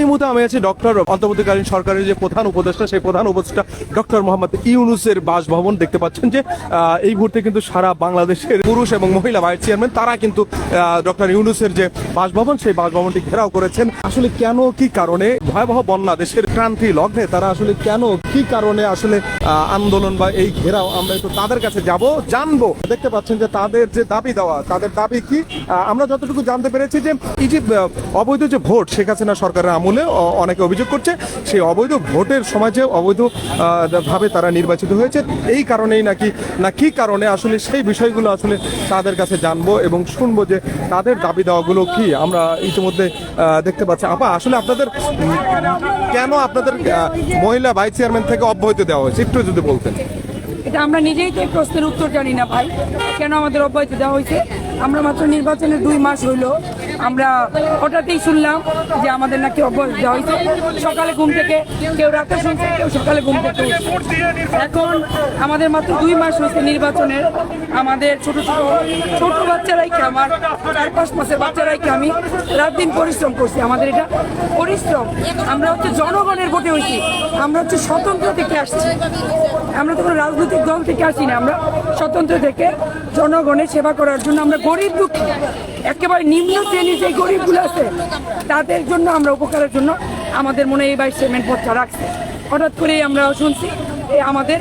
এই মুহূর্তে আমি আছি ডক্টর অন্তর্বর্তীকালীন সরকারের যে প্রধান উপদেষ্টা, সেই প্রধান উপদেষ্টা ডক্টর মোহাম্মদ ইউনুসের বাসভবন দেখতে পাচ্ছেন যে এই মুহূর্তে কিন্তু সারা বাংলাদেশের পুরুষ এবং মহিলা ভাইস চেয়ারম্যান তারা কিন্তু ডক্টর ইউনুসের যে বাসভবন, সেই বাসভবনটি ঘেরাও করেছেন। আসলে কেন, কি কারণে? ভয়াবহ বন্যা, দেশের ক্রান্তি লগ্নে তারা আসলে কেন, কি কারণে আসলে আন্দোলন বা এই ঘেরাও, আমরা একটু তাদের কাছে যাব, জানব। দেখতে পাচ্ছেন যে তাদের যে দাবি দেওয়া, তাদের দাবি কি? আমরা যতটুকু জানতে পেরেছি যে, এই যে অবৈধ যে ভোট, শেখ হাসিনা সরকারের আমলে অ- অনেকে অভিযোগ করছে, সেই অবৈধ ভোটের সমাজে যে অবৈধ ভাবে তারা নির্বাচিত হয়েছে। এই কারণেই নাকি, না কি কারণে আসলে সেই বিষয়গুলো আসলে তাদের কাছে জানব এবং শুনব যে তাদের দাবি দেওয়াগুলো কি? আমরা ইতিমধ্যে দেখতে পাচ্ছি। আপা, আসলে আপনাদের কেন আপনাদের মহিলা ভাইস চেয়ারম্যান থেকে অব্যাহতি দেওয়া হয়েছে? একটু যদি বলতেন। এটা আমরা নিজেই তো প্রশ্নের উত্তর জানি না ভাই। কেন আমাদের অব্যাহতি দেওয়া হয়েছে? আমরা মাত্র নির্বাচনের দুই মাস হইল। আমরা হঠাৎই শুনলাম যে আমাদের নাকি অব্যাহতি দেওয়া হয়েছে। সকালে ঘুম থেকে কেউ রাতে শুনছে, কেউ সকালে ঘুম থেকে এখন আমাদের মাত্র দুই মাস হয়েছে নির্বাচনের। আমাদের ছোট ছোট ছোট বাচ্চারাই কি আমার? চার, পাঁচ মাসের বাচ্চারাই কি আমি? রাত দিন পরিশ্রম করছি আমাদের এটা। পরিশ্রম। আমরা হচ্ছে জনগণের ভোটে হয়েছি। আমরা হচ্ছে স্বতন্ত্র থেকে আসছি। আমরা তো কোনো রাজনৈতিক দল থেকে আসি না। আমরা স্বতন্ত্র থেকে জনগণের সেবা করার জন্য আমরা গরিব দুঃখী। একেবারে নিম্ন শ্রেণির যে গরিবগুলো আছে, তাদের জন্য আমরা উপকারের জন্য আমাদের মনে এই বাইশ সেমেন্ট পথটা রাখছে। হঠাৎ করেই আমরা শুনছি এই আমাদের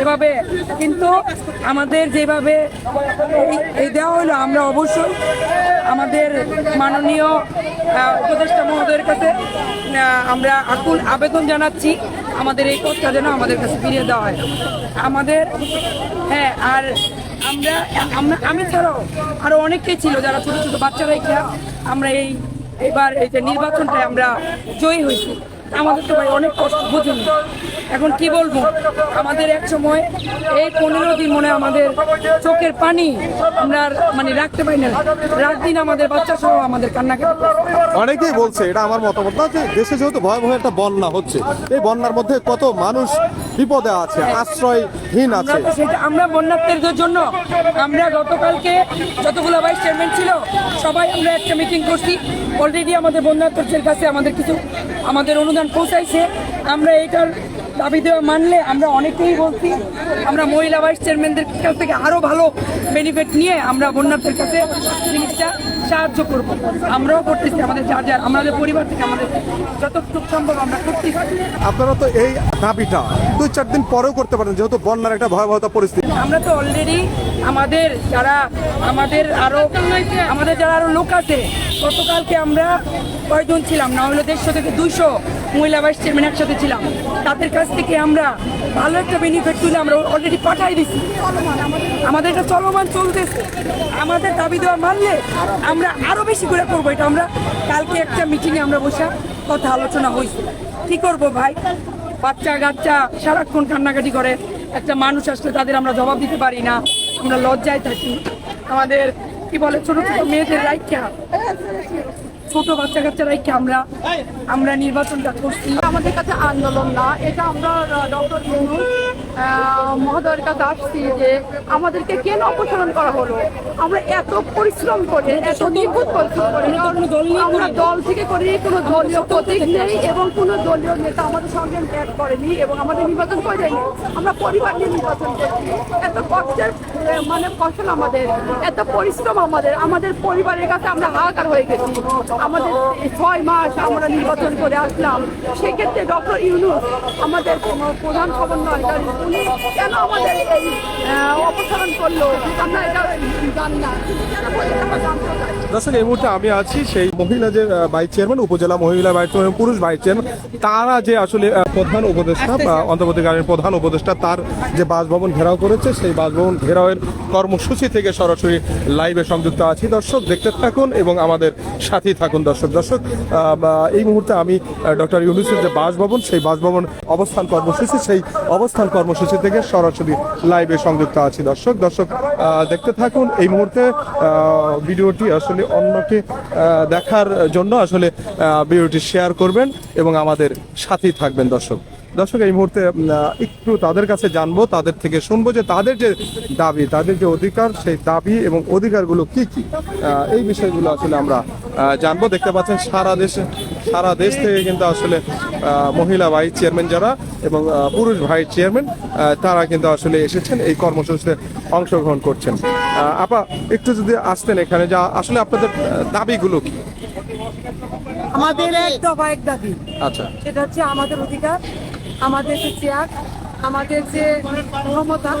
এভাবে, কিন্তু আমাদের যেভাবে এই- দেওয়া হলো, আমরা অবশ্যই আমাদের মাননীয় উপদেষ্টা মহোদয়ের কাছে আমরা আকুল আবেদন জানাচ্ছি, আমাদের এই কোর্সটা যেন আমাদের কাছে ফিরিয়ে দেওয়া হয়। আমাদের হ্যাঁ আর আমরা আমরা, আমি ছাড়াও আরও অনেকেই ছিল, যারা ছোটো ছোটো বাচ্চারাই খেয়া আমরা এই, এবার এই যে নির্বাচনটায় আমরা জয়ী হয়েছি। আমাদের তো ভাই অনেক কষ্ট বুঝুন। এখন কি বলব? আমাদের এক সময় এই পনেরো দিন মনে আমাদের চোখের পানি আমরা মানে রাখতে পারি না রাত দিন আমাদের বাচ্চা সহ আমাদের কান্নাকাটি অনেকেই বলছে এটা আমার মতামত না যে দেশে যেহেতু ভয়াবহ একটা বন্যা হচ্ছে এই বন্যার মধ্যে কত মানুষ বিপদে আছে আশ্রয়হীন আমরা আছে। আমরা বন্যার্থীদের জন্য আমরা গতকালকে যতগুলো ভাইস চেয়ারম্যান ছিল সবাই আমরা একটা মিটিং করছি। অলরেডি আমাদের বন্যার্থীদের কাছে আমাদের কিছু আমাদের অনুদান পৌঁছাইছে, আমরা এটার দাবি দেওয়া মানলে আমরা অনেকেই বলছি, আমরা মহিলা ভাইস চেয়ারম্যানদের কাছ থেকে আরও ভালো বেনিফিট নিয়ে আমরা বন্যার্থীর কাছে জিনিসটা সাহায্য করব। আমরাও করতেছি আমাদের যার যার আমাদের পরিবার থেকে আমাদের যতটুকু সম্ভব আমরা করতেছি। আপনারা তো এই দাবিটা দুই চার দিন পরেও করতে পারেন যেহেতু বন্যার একটা ভয়াবহতা পরিস্থিতি। আমরা তো অলরেডি আমাদের যারা আমাদের আরও আমাদের যারা আরও লোক আছে গতকালকে আমরা কয়জন ছিলাম? না হলো দেড়শো থেকে দুইশো মহিলা ভাইস চেয়ারম্যান একসাথে ছিলাম। তাদের কাছ থেকে আমরা ভালো একটা বেনিফিট তুলে আমরা অলরেডি পাঠাই দিচ্ছি আমাদের এটা চলমান চলতেছে। আমাদের দাবি দেওয়া মানলে আমরা আরও বেশি করে করব। এটা আমরা কালকে একটা মিটিংয়ে আমরা বসে কথা আলোচনা হয়েছে। কি করব ভাই? বাচ্চা গাচ্চা সারাক্ষণ কান্নাকাটি করে। একটা মানুষ আসলে তাদের আমরা জবাব দিতে পারি না। আমরা লজ্জায় থাকি। আমাদের, কি বলে, ছোট ছোট মেয়েদের রাইখা। ছোট বাচ্চা কাচ্চা রাইখা আমরা? আমরা নির্বাচনটা করছি। আমাদের কাছে আন্দোলন না এটা আমরা ডক্টর মহোদয়ের কাছে আসছি যে আমাদেরকে কেন অপসারণ করা হলো? আমরা এত পরিশ্রম করে এত নিখুঁত পরিশ্রম করে আমরা দল থেকে করি কোনো দলীয় প্রতীক নেই এবং কোনো দলীয় নেতা আমাদের সঙ্গে ত্যাগ করেনি এবং আমাদের নির্বাচন করে যায়নি আমরা পরিবার নিয়ে নির্বাচন করছি। এত কষ্টের মানে ফসল আমাদের, এত পরিশ্রম আমাদের আমাদের পরিবারের কাছে আমরা হাহাকার হয়ে গেছি। আমাদের ছয় মাস আমরা নির্বাচন করে আসলাম। সেক্ষেত্রে ডক্টর ইউনুস, আমাদের প্রধান সমন্বয় উনি কেন আমাদের এই অপসারণ করল? আমরা এটা জানি না। দর্শক এই মুহূর্তে আমি আছি সেই মহিলা যে ভাইস চেয়ারম্যান উপজেলা মহিলা ভাইস চেয়ারম্যান পুরুষ ভাইস চেয়ারম্যান তারা যে আসলে প্রধান উপদেষ্টা বা অন্তর্বর্তীকালীন প্রধান উপদেষ্টা তার যে বাসভবন ঘেরাও করেছে সেই বাসভবন ঘেরাওয়ের কর্মসূচি থেকে সরাসরি লাইভে সংযুক্ত আছি। দর্শক দেখতে থাকুন এবং আমাদের সাথেই থাকুন দর্শক। দর্শক বা এই মুহূর্তে আমি ডক্টর ইউনুসের যে বাসভবন সেই বাসভবন অবস্থান কর্মসূচি সেই অবস্থান কর্মসূচি থেকে সরাসরি লাইভে সংযুক্ত আছি দর্শক। দর্শক দেখতে থাকুন এই মুহূর্তে ভিডিওটি আসলে অন্যকে দেখার জন্য আসলে ভিডিওটি শেয়ার করবেন এবং আমাদের সাথেই থাকবেন দর্শক। দর্শক এই মুহূর্তে একটু তাদের কাছে জানব তাদের থেকে শুনব যে তাদের যে দাবি তাদের যে অধিকার সেই দাবি এবং অধিকারগুলো কি কি? এই বিষয়গুলো আসলে আমরা জানব। দেখতে পাচ্ছেন সারা দেশে সারা দেশ থেকে কিন্তু আসলে মহিলা ভাইস চেয়ারম্যান যারা এবং পুরুষ ভাইস চেয়ারম্যান তারা কিন্তু আসলে এসেছেন এই কর্মসূচিতে অংশগ্রহণ করছেন। আপা একটু যদি আসতেন এখানে যা আসলে আপনাদের দাবিগুলো কি? আমাদের এক দফা এক দাবি। আচ্ছা। সেটা হচ্ছে আমাদের অধিকার আমাদের যে চেয়ার আমাদের যে ক্ষমতা,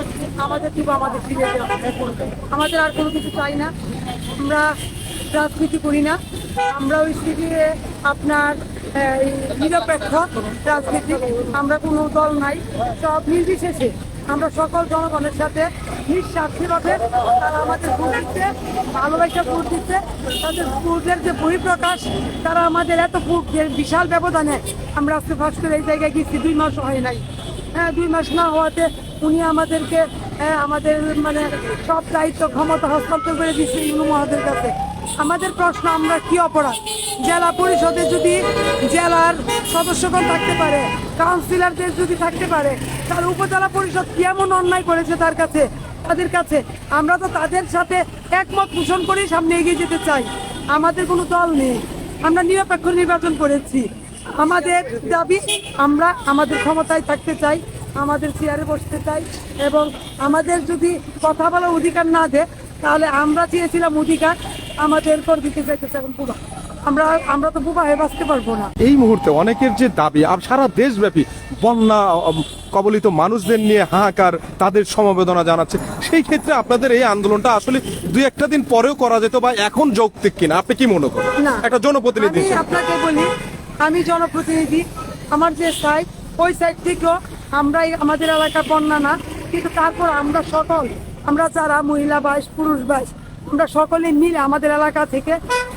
আমাদের থেকে আমাদের ফিরে দেওয়া আমাদের আর কোনো কিছু চাই না। আমরা রাজনীতি করি না। আমরা ওই শিবিরে আপনার নিরপেক্ষ রাজনীতি। আমরা কোনো দল নাই। সব নির্বিশেষে আমরা সকল জনগণের সাথে নিঃস্বার্থীভাবে তারা আমাদের ভোট দিচ্ছে ভালোবাসা ভোট দিচ্ছে। তাদের ভোটের যে বহিঃপ্রকাশ তারা আমাদের এত বিশাল ব্যবধানে আমরা আজকে ফার্স্ট করে এই জায়গায় গেছি দুই মাস হয় নাই। হ্যাঁ দুই মাস না হওয়াতে উনি আমাদেরকে হ্যাঁ, আমাদের মানে সব দায়িত্ব ক্ষমতা হস্তান্তর করে দিচ্ছে ইউনু মহাদের কাছে। আমাদের প্রশ্ন আমরা কি অপরাধ? জেলা পরিষদে যদি জেলার সদস্যগণ থাকতে পারে কাউন্সিলরদের যদি থাকতে পারে তার উপজেলা পরিষদ কি এমন অন্যায় করেছে তার কাছে, তাদের কাছে? আমরা তো তাদের সাথে একমত পোষণ করেই সামনে এগিয়ে যেতে চাই। আমাদের কোনো দল নেই। আমরা নিরপেক্ষ নির্বাচন করেছি। আমাদের দাবি, আমরা আমাদের ক্ষমতায় থাকতে চাই, আমাদের চেয়ারে বসতে চাই এবং আমাদের যদি কথা বলার অধিকার না দেয়, তাহলে আমরা চেয়েছিলাম অধিকার, আমাদের পর দিতে চাইতেছে এখন বুবা। আমরা আমরা তো বুবা হয়ে বাঁচতে পারব না। এই মুহূর্তে অনেকের যে দাবি, আর সারা দেশব্যাপী বন্যা কবলিত মানুষদের নিয়ে হাহাকার তাদের সমবেদনা জানাচ্ছে। সেই ক্ষেত্রে আপনাদের এই আন্দোলনটা আসলে দুই একটা দিন পরেও করা যেত বা এখন যৌক্তিক কিনা? আপনি কি মনে করেন। একটা জনপ্রতিনিধি আপনাকে বলি আমি জনপ্রতিনিধি আমার যে সাইড ওই সাইড থেকেও আমরা আমাদের এলাকা বন্যা না কিন্তু তারপর আমরা সকল আমরা যারা মহিলা বাইশ পুরুষ বাইশ আমরা সকলে মিলে আমাদের এলাকা থেকে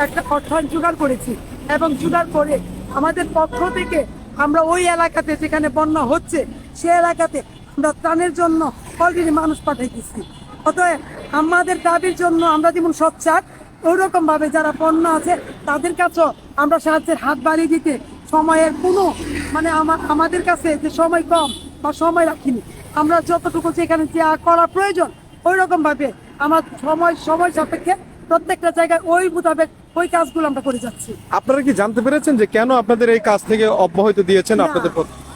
একটা অর্থায়ন জোগাড় করেছি এবং জোগাড় করে আমাদের পক্ষ থেকে আমরা ওই এলাকাতে যেখানে বন্যা হচ্ছে সে এলাকাতে আমরা ত্রাণের জন্য অলরেডি মানুষ পাঠাইতেছি। অতএব আমাদের দাবির জন্য আমরা যেমন সোচ্চার ওইরকম ভাবে যারা পণ্য আছে, তাদের কাছেও আমরা সাহায্যের হাত বাড়িয়ে দিতে সময়ের কোনো মানে আমা- আমাদের কাছে যে সময় কম বা সময় রাখিনি, আমরা যতটুকু যেখানে যা করা প্রয়োজন ওই রকম ভাবে আমার সময় সময় সাপেক্ষে প্রত্যেকটা জায়গায় ওই মোতাবেক ওই কাজগুলো আমরা করে যাচ্ছি। আপনারা কি জানতে পেরেছেন যে কেন আপনাদের এই কাজ থেকে অব্যাহতি দিয়েছেন আপনাদের?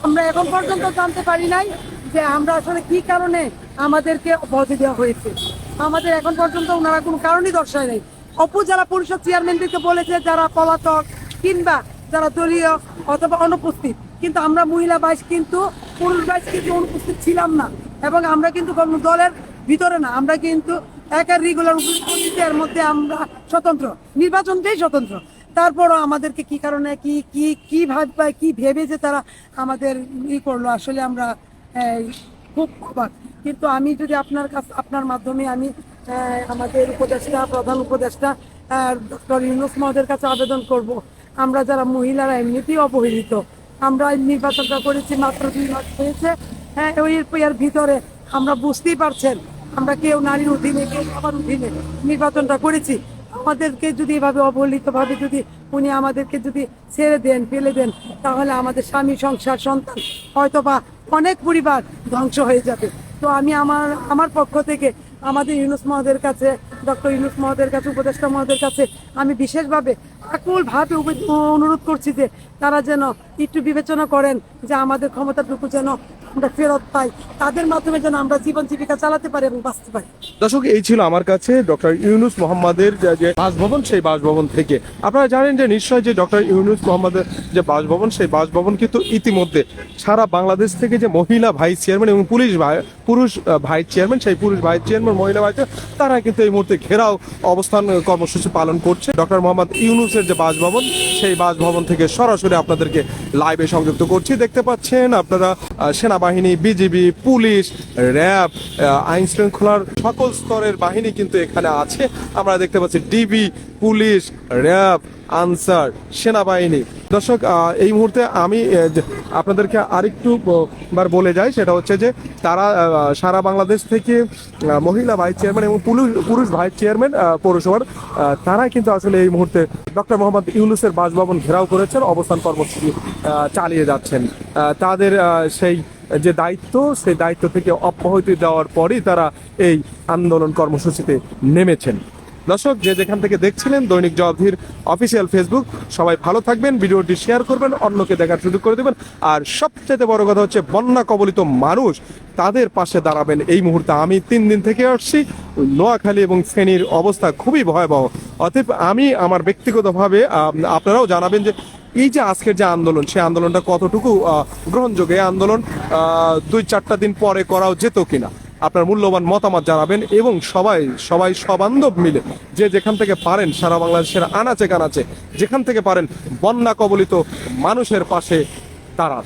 আমরা এখন পর্যন্ত জানতে পারি নাই যে আমরা আসলে কি কারণে আমাদেরকে অব্যাহতি দেওয়া হয়েছে। আমাদের এখন পর্যন্ত ওনারা কোনো কারণই দর্শায় নাই। উপজেলা পরিষদ চেয়ারম্যানদেরকে বলেছে যারা পলাতক কিংবা যারা দলীয় অথবা অনুপস্থিত কিন্তু আমরা মহিলা বাইশ কিন্তু পুরুষ বাইশ কিন্তু অনুপস্থিত ছিলাম না। এবং আমরা কিন্তু কোনো দলের ভিতরে না আমরা কিন্তু একের রেগুলার এর মধ্যে আমরা স্বতন্ত্র নির্বাচনটাই স্বতন্ত্র। তারপরও আমাদেরকে কি কারণে, কি কি কি ভাববে কি ভেবে যে তারা আমাদের ই করল, আসলে আমরা খুব অবাক। কিন্তু আমি যদি আপনার কাছে, আপনার মাধ্যমে আমি আমাদের উপদেষ্টা, প্রধান উপদেষ্টা ডক্টর ইউনুস মহোদয়ের কাছে আবেদন করব, আমরা যারা মহিলারা এমনিতেই অবহেলিত, আমরা নির্বাচনটা করেছি মাত্র দুই মাস হয়েছে হ্যাঁ ওই এর ভিতরে আমরা বুঝতেই পারছেন আমরা কেউ নারীর অধীনে, কেউ সবার অধীনে নির্বাচনটা করেছি। আমাদেরকে যদি এভাবে অবহেলিত ভাবে যদি উনি আমাদেরকে যদি ছেড়ে দেন, ফেলে দেন, তাহলে আমাদের স্বামী, সংসার, সন্তান হয়তোবা অনেক পরিবার ধ্বংস হয়ে যাবে। তো আমি আমার আমার পক্ষ থেকে আমাদের ইউনুস মহাদের কাছে, ডক্টর ইউনুস মহাদের কাছে, উপদেষ্টা মহোদয়ের কাছে আমি বিশেষভাবে আকুলভাবে অনুরোধ করছি যে তারা যেন একটু বিবেচনা করেন যে আমাদের ক্ষমতাটুকু যেন আমরা ফেরত পাই। তাদের মাধ্যমে যেন আমরা জীবন জীবিকা চালাতে পারি এবং বাঁচতে পারি। দর্শক এই ছিল আমার কাছে ডক্টর ইউনুস মোহাম্মদের যে- বাসভবন সেই বাসভবন থেকে। আপনারা জানেন যে নিশ্চয় যে ডক্টর ইউনুস মোহাম্মদের যে বাসভবন সেই বাসভবন কিন্তু ইতিমধ্যে সারা বাংলাদেশ থেকে যে মহিলা ভাইস চেয়ারম্যান এবং পুলিশ ভাই পুরুষ ভাইস চেয়ারম্যান সেই পুরুষ ভাইস চেয়ারম্যান মহিলা ভাইস তারা কিন্তু এই মুহূর্তে ঘেরাও অবস্থান কর্মসূচি পালন করছে। ডক্টর মোহাম্মদ ইউনুসের যে বাসভবন সেই বাসভবন থেকে সরাসরি আপনাদেরকে লাইভে সংযুক্ত করছি। দেখতে পাচ্ছেন আপনারা আহ, সেনাবাহিনী, বিজিবি, পুলিশ, র্যাব আইন শৃঙ্খলার সকল স্তরের বাহিনী কিন্তু এখানে আছে। আমরা দেখতে পাচ্ছি ডিবি, পুলিশ, র্যাব আনসার সেনাবাহিনী। দর্শক এই মুহূর্তে আমি আপনাদেরকে আরেকটু বার বলে যাই, সেটা হচ্ছে যে তারা সারা বাংলাদেশ থেকে মহিলা ভাইস চেয়ারম্যান এবং পুরুষ- ভাইস চেয়ারম্যান পৌরসভার তারা কিন্তু আসলে এই মুহূর্তে ডক্টর মোহাম্মদ ইউনুসের বাসভবন ঘেরাও করেছেন, অবস্থান কর্মসূচি চালিয়ে যাচ্ছেন। তাদের সেই যে দায়িত্ব, সেই দায়িত্ব থেকে অব্যাহতি দেওয়ার পরই তারা এই আন্দোলন কর্মসূচিতে নেমেছেন। দর্শক, যে যেখান থেকে দেখছিলেন দৈনিক জবাবধির অফিসিয়াল ফেসবুক সবাই ভালো থাকবেন, ভিডিওটি শেয়ার করবেন, অন্যকে দেখার সুযোগ করে দেবেন। আর সবচেয়ে বড় কথা হচ্ছে, বন্যা কবলিত মানুষ তাদের পাশে দাঁড়াবেন। এই মুহূর্তে আমি তিন দিন থেকে আসছি। নোয়াখালী এবং ফেনীর অবস্থা খুবই ভয়াবহ। অতএব আমি আমার ব্যক্তিগতভাবে আপনারাও জানাবেন যে এই যে আজকের যে আন্দোলন সেই আন্দোলনটা কতটুকু গ্রহণযোগ্য? এই আন্দোলন দুই চারটা দিন পরে করাও যেত কিনা? আপনার মূল্যবান মতামত জানাবেন এবং সবাই সবাই সবান্ধব মিলে যে যেখান থেকে পারেন সারা বাংলাদেশের আনাচে কানাচে, যেখান থেকে পারেন বন্যা কবলিত মানুষের পাশে দাঁড়ান।